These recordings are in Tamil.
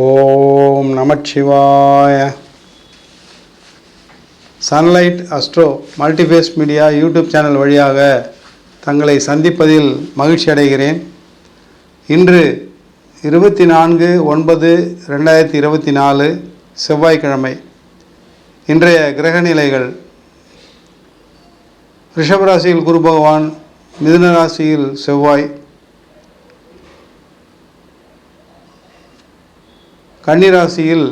ஓம் நமச்சிவாய. Sunlight Astro multiphase media YouTube channel வழியாக தங்களை சந்திப்பதில் மகிழ்ச்சி அடைகிறேன். இன்று இருபத்தி நான்கு ஒன்பது ரெண்டாயிரத்தி இருபத்தி நாலு செவ்வாய்க்கிழமை. இன்றைய கிரகநிலைகள். ரிஷபராசியில் குரு பகவான் மிதுன ராசியில் செவ்வாய் கன்னிராசியில்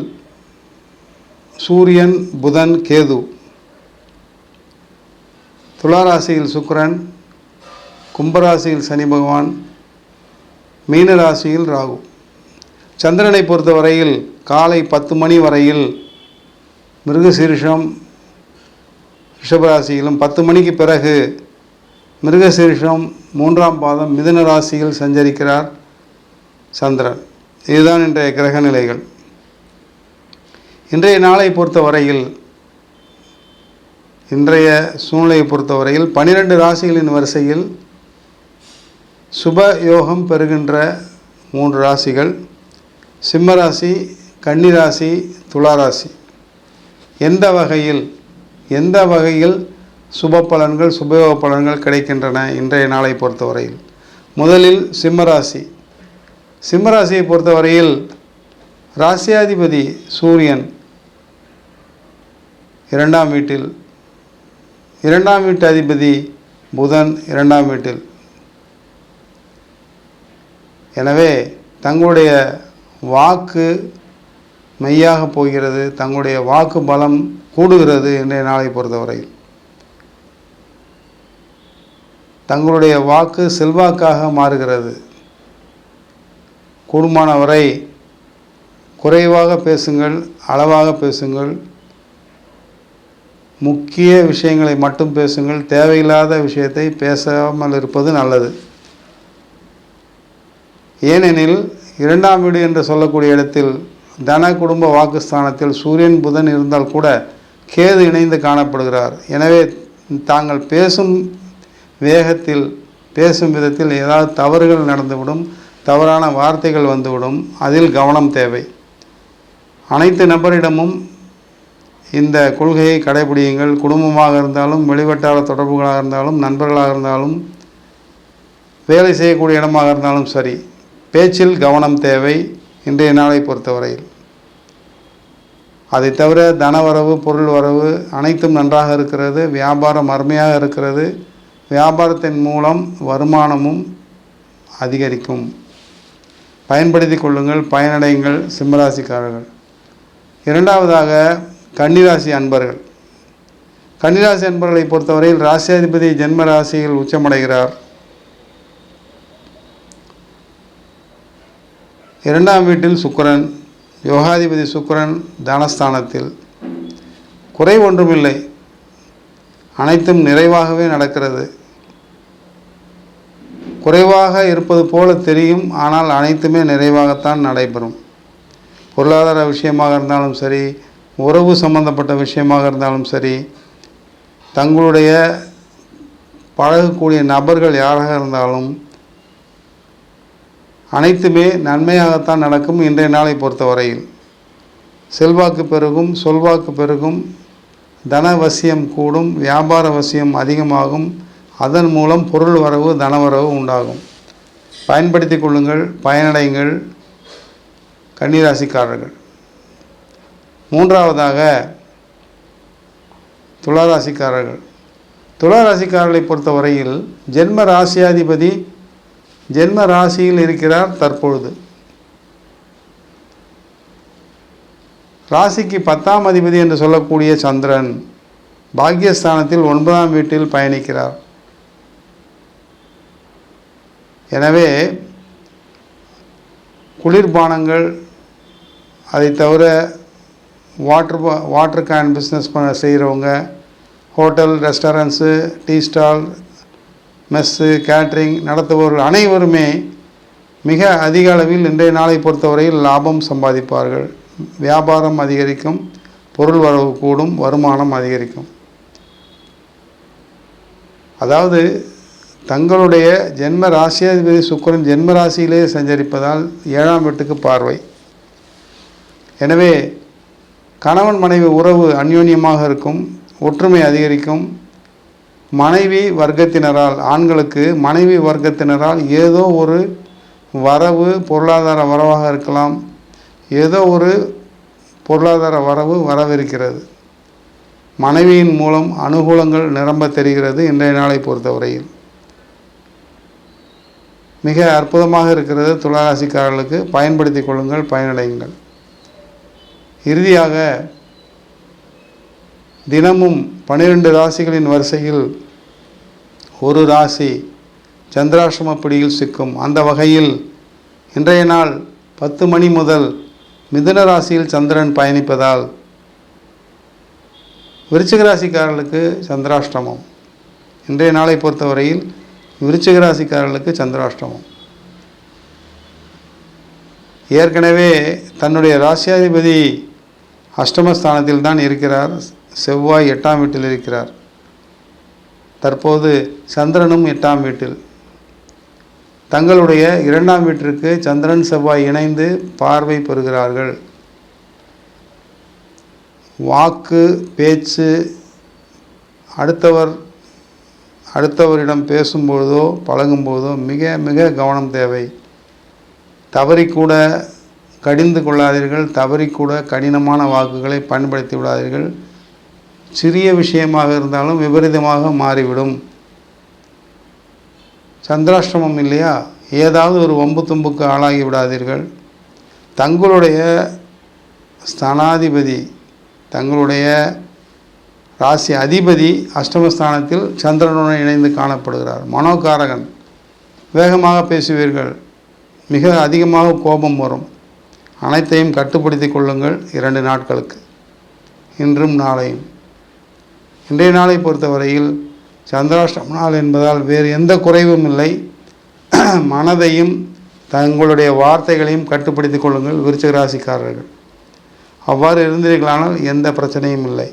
சூரியன் புதன் கேது. துளாராசியில் சுக்கரன் கும்பராசியில் சனி பகவான் மீனராசியில் ராகு. சந்திரனை பொறுத்தவரையில் காலை பத்து மணி வரையில் மிருகசீரிஷம் ரிஷபராசியிலும் பத்து மணிக்கு பிறகு மிருகசீரிஷம் மூன்றாம் பாதம் மிதுன ராசியில் சஞ்சரிக்கிறார் சந்திரன். இதுதான் இன்றைய கிரக நிலைகள் இன்றைய நாளை பொறுத்தவரையில் இன்றைய சூழ்நிலையை பொறுத்தவரையில் பனிரெண்டு ராசிகளின் வரிசையில் சுப யோகம் பெறுகின்ற மூன்று ராசிகள் சிம்மராசி கன்னிராசி துளாராசி எந்த வகையில் எந்த வகையில் சுப பலன்கள் சுபயோக பலன்கள் கிடைக்கின்றன இன்றைய நாளை பொறுத்தவரையில்? முதலில் சிம்மராசி சிம்மராசியை பொறுத்தவரையில் ராசியாதிபதி சூரியன் இரண்டாம் வீட்டில் இரண்டாம் வீட்டு அதிபதி புதன் இரண்டாம் வீட்டில். எனவே தங்களுடைய வாக்கு மெய்யாக போகிறது தங்களுடைய வாக்கு பலம் கூடுகிறது இன்றைய நாளை பொறுத்தவரையில். தங்களுடைய வாக்கு செல்வாக்காக மாறுகிறது. கூடுமானவரை குறைவாக பேசுங்கள் அளவாக பேசுங்கள். முக்கிய விஷயங்களை மட்டும் பேசுங்கள். தேவையில்லாத விஷயத்தை பேசாமல் இருப்பது நல்லது. ஏனெனில் இரண்டாம் வீடு என்று சொல்லக்கூடிய இடத்தில் தன குடும்ப வாக்குஸ்தானத்தில் சூரியன் புதன் இருந்தால் கூட கேது இணைந்து காணப்படுகிறார். எனவே தாங்கள் பேசும் வேகத்தில் பேசும் விதத்தில் ஏதாவது தவறுகள் நடந்துவிடும். தவறான வார்த்தைகள் வந்துவிடும். அதில் கவனம் தேவை. அனைத்து நபரிடமும் இந்த கொள்கையை கடைபிடியுங்கள். குடும்பமாக இருந்தாலும் வெளிவட்டார தொடர்புகளாக இருந்தாலும் நண்பர்களாக இருந்தாலும் வேலை செய்யக்கூடிய இடமாக இருந்தாலும் சரி பேச்சில் கவனம் தேவை இன்றைய நாளை பொறுத்தவரையில். அதை தவிர தனவரவு பொருள் வரவு அனைத்தும் நன்றாக இருக்கிறது. வியாபாரம் அருமையாக இருக்கிறது. வியாபாரத்தின் மூலம் வருமானமும் அதிகரிக்கும். பயன்படுத்தி கொள்ளுங்கள் பயனடையுங்கள் சிம்மராசிக்காரர்கள். இரண்டாவதாக கன்னிராசி அன்பர்கள். கன்னிராசி அன்பர்களை பொறுத்தவரையில் ராசியாதிபதி ஜென்ம ராசியில் உச்சமடைகிறார். இரண்டாம் வீட்டில் சுக்கரன் யோகாதிபதி சுக்கிரன் தனஸ்தானத்தில். குறை ஒன்றுமில்லை. அனைத்தும் நிறைவாகவே நடக்கிறது. குறைவாக இருப்பது போல தெரியும் ஆனால் அனைத்துமே நிறைவாகத்தான் நடைபெறும். பொருளாதார விஷயமாக இருந்தாலும் சரி உறவு சம்பந்தப்பட்ட விஷயமாக இருந்தாலும் சரி தங்களுடைய பழகக்கூடிய நபர்கள் யாராக இருந்தாலும் அனைத்துமே நன்மையாகத்தான் நடக்கும் இன்றைய நாளை பொறுத்தவரையில். செல்வாக்கு பெருகும் சொல்வாக்கு பெருகும் தனவசியம் கூடும் வியாபார வசியம் அதிகமாகும் அதன் மூலம் பொருள் வரவு தனவரவு உண்டாகும். பயன்படுத்தி கொள்ளுங்கள் பயனடைங்கள் கன்னிராசிக்காரர்கள். மூன்றாவதாக துளாராசிக்காரர்கள். துளாராசிக்காரர்களை பொறுத்தவரையில் ஜென்ம ராசியாதிபதி ஜென்ம ராசியில் இருக்கிறார் தற்பொழுது. ராசிக்கு பத்தாம் அதிபதி என்று சொல்லக்கூடிய சந்திரன் பாக்யஸ்தானத்தில் ஒன்பதாம் வீட்டில் பயணிக்கிறார். எனவே குளிர்பானங்கள் அதை தவிர வாட்ரு வாட்ரு கேன் பிஸ்னஸ் பண்ண செய்கிறவங்க hotel restaurants tea stall mess catering நடத்துபவர்கள் அனைவருமே மிக அதிக அளவில் இன்றைய நாளை பொறுத்தவரையில் லாபம் சம்பாதிப்பார்கள். வியாபாரம் அதிகரிக்கும் பொருள் வரவு கூடும் வருமானம் அதிகரிக்கும். அதாவது தங்களுடைய ஜென்ம ராசியாதிபதி சுக்கிரன் ஜென்ம ராசியிலே சஞ்சரிப்பதால் ஏழாம் வீட்டுக்கு பார்வை. எனவே கணவன் மனைவி உறவு அந்யோன்யமாக இருக்கும் ஒற்றுமை அதிகரிக்கும். மனைவி வர்க்கத்தினரால் ஆண்களுக்கு மனைவி வர்க்கத்தினரால் ஏதோ ஒரு வரவு பொருளாதார வரவாக இருக்கலாம். ஏதோ ஒரு பொருளாதார வரவு வரவிருக்கிறது. மனைவியின் மூலம் அனுகூலங்கள் நிரம்ப தெரிகிறது இன்றைய நாளை பொறுத்தவரையில். மிக அற்புதமாக இருக்கிறது துளாராசிக்காரர்களுக்கு பயன்படுத்தி கொள்ளுங்கள் பயனடையுங்கள். இறுதியாக தினமும் பன்னிரெண்டு ராசிகளின் வரிசையில் ஒரு ராசி சந்திராசிரம பிடியில் சிக்கும். அந்த வகையில் இன்றைய நாள் பத்து மணி முதல் மிதுன ராசியில் சந்திரன் பயணிப்பதால் விருச்சிக ராசிக்காரர்களுக்கு சந்திராஷ்டமம். இன்றைய நாளை பொறுத்தவரையில் விருச்சிக ராசிக்காரர்களுக்கு சந்திராஷ்டமம். ஏற்கனவே தன்னுடைய ராசியாதிபதி அஷ்டமஸ்தானத்தில் தான் இருக்கிறார். செவ்வாய் எட்டாம் வீட்டில் இருக்கிறார். தற்போது சந்திரனும் எட்டாம் வீட்டில். தங்களுடைய இரண்டாம் வீட்டிற்கு சந்திரன் செவ்வாய் இணைந்து பார்வை பெறுகிறார்கள். வாக்கு பேச்சு அடுத்தவர் அடுத்தவரிடம் பேசும்பொழுதோ பழகும்போதோ மிக மிக கவனம் தேவை. தவறிக்கூட கடிந்து கொள்ளாதீர்கள் தவறிக்கூட கடினமான வாக்குகளை பயன்படுத்தி விடாதீர்கள். சிறிய விஷயமாக இருந்தாலும் விபரீதமாக மாறிவிடும். சந்திராஷ்டிரமம் இல்லையா? ஏதாவது ஒரு வம்பு தும்புக்கு ஆளாகி விடாதீர்கள். தங்களுடைய ஸ்தானாதிபதி தங்களுடைய ராசி அதிபதி அஷ்டமஸ்தானத்தில் சந்திரனுடன் இணைந்து காணப்படுகிறார். மனோகாரகன். வேகமாக பேசுவீர்கள். மிக அதிகமாக கோபம் வரும். அனைத்தையும் கட்டுப்படுத்தி கொள்ளுங்கள் இரண்டு நாட்களுக்கு. இன்றும் நாளையும். இன்றைய நாளை பொறுத்தவரையில் சந்திராஷ்டம நாள் என்பதால் வேறு எந்த குறைவும் இல்லை. மனதையும் தங்களுடைய வார்த்தைகளையும் கட்டுப்படுத்தி கொள்ளுங்கள் விருச்சிக ராசிக்காரர்கள். அவ்வாறு இருந்தீர்களானால் எந்த பிரச்சனையும் இல்லை.